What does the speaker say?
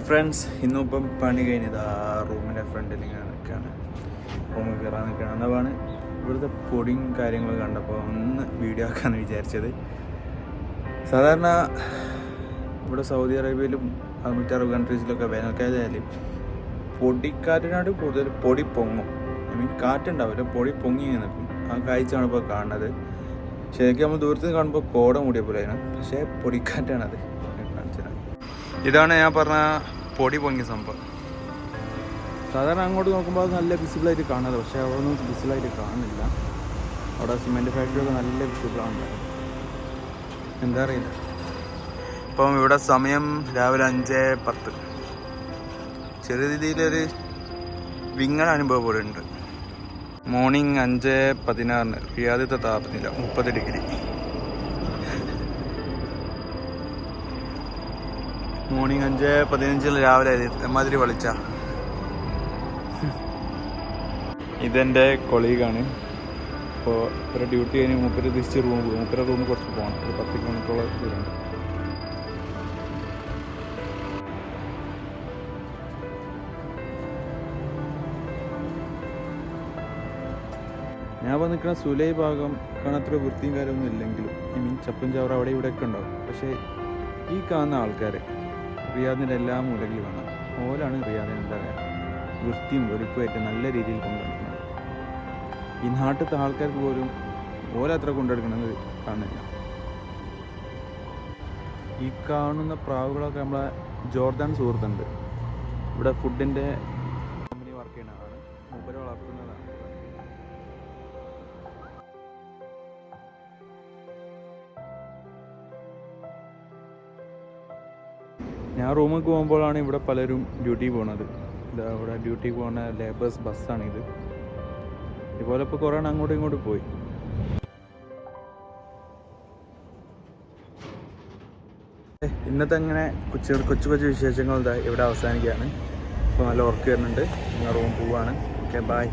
Friends ഇന്നിപ്പം പണി കഴിഞ്ഞത് ആ റൂമിന്റെ ഫ്രണ്ടിൽ ഇങ്ങനെ നിൽക്കുകയാണ്. റൂമിൽ കയറാൻ നിൽക്കുകയാണ്. അന്നവാണ് ഇവിടുത്തെ പൊടിയും കാര്യങ്ങളും കണ്ടപ്പോൾ ഒന്ന് വീഡിയോ ആക്കാമെന്ന് വിചാരിച്ചത്. സാധാരണ ഇവിടെ സൗദി അറേബ്യയിലും മറ്റ് അറബ് കൺട്രീസിലൊക്കെ വേനൽക്കാലമായാലും പൊടിക്കാറ്റിനാട് കൂടുതൽ പൊടി പൊങ്ങും. ഐ മീൻ കാറ്റുണ്ടാവില്ല പൊടി പൊങ്ങി നിൽക്കും. ആ കാഴ്ചയാണ് ഇപ്പോൾ കാണുന്നത്. ശരിക്കും നമ്മൾ ദൂരത്ത് കാണുമ്പോൾ കോട മൂടിയ പോലെയാണ്. പക്ഷേ പൊടിക്കാറ്റാണത്. ഇതാണ് ഞാൻ പറഞ്ഞ പൊടി പൊങ്ങിയ സംഭവം. സാധാരണ അങ്ങോട്ട് നോക്കുമ്പോൾ അത് നല്ല വിസിബിളായിട്ട് കാണാറ് പക്ഷേ അവിടെ ഒന്നും വിസിബിളായിട്ട് കാണുന്നില്ല. അവിടെ സിമെന്റ് ഫാക്ടറി ഒക്കെ നല്ല വിസിബിളാണ് എന്താ അറിയില്ല. ഇപ്പം ഇവിടെ സമയം രാവിലെ അഞ്ച് പത്ത്. ചെറിയ രീതിയിലൊരു വിങ്ങൽ അനുഭവപ്പെടുന്നുണ്ട് മോർണിംഗ് അഞ്ച് പതിനാറിന് ആദ്യത്തെ താപനില മുപ്പത് ഡിഗ്രി. മോർണിംഗ് അഞ്ച് പതിനഞ്ചിൽ രാവിലെ എമാതിരി വിളിച്ച. ഇതെന്റെ കൊളീഗാണ്. അപ്പോൾ ഒരു ഡ്യൂട്ടി കഴിഞ്ഞ് മൂപ്പര് തിരിച്ച് റൂം പോകും മൂപ്പര റൂം കുറച്ച് പോകണം ഒരു പത്ത് കിലോമീറ്ററോളം ദൂരമുണ്ട്. ഞാൻ വന്നിരിക്കുന്ന സുലൈ ഭാഗം കാണാത്ര വൃത്തിയും കാര്യമൊന്നും ഇല്ലെങ്കിലും ഈ മീൻ ചപ്പും ചവറ അവിടെ ഇവിടെയൊക്കെ ഉണ്ടാവും. പക്ഷേ ഈ കാണുന്ന ആൾക്കാർ റിയാദിന്റെ എല്ലാ മൂലകളിലും കാണാം ഓലാണ് റിയാദിന് എന്താ വൃത്തിയും വെളുപ്പുമായിട്ട് നല്ല രീതിയിൽ കൊണ്ടുനടക്കുന്നത് ഈ നാട്ടിലത്തെ ആൾക്കാർക്ക് പോലും ഓരോത്ര കൊണ്ടെടുക്കണമെന്ന് കാണുന്നില്ല. ഈ കാണുന്ന പ്രാവുകളൊക്കെ നമ്മളെ ജോർദാൻ സുഹൃത്തുണ്ട്. ഇവിടെ ഫുഡിന്റെ ഞാൻ റൂമിൽ പോകുമ്പോഴാണ് ഇവിടെ പലരും ഡ്യൂട്ടി പോകുന്നത് ഇതാ ഇവിടെ ഡ്യൂട്ടി പോകുന്ന ലേബേഴ്സ് ബസ്സാണിത് ഇതുപോലെ ഇപ്പോൾ കുറേ അങ്ങോട്ടും ഇങ്ങോട്ടും പോയി. ഇന്നത്തെ അങ്ങനെ കൊച്ചു കൊച്ചു കൊച്ചു വിശേഷങ്ങൾ ഇവിടെ അവസാനിക്കുകയാണ്. ഇപ്പോൾ നല്ല ഉറക്കം വരുന്നുണ്ട്. ഞാൻ റൂം പോവാണ്. Okay bye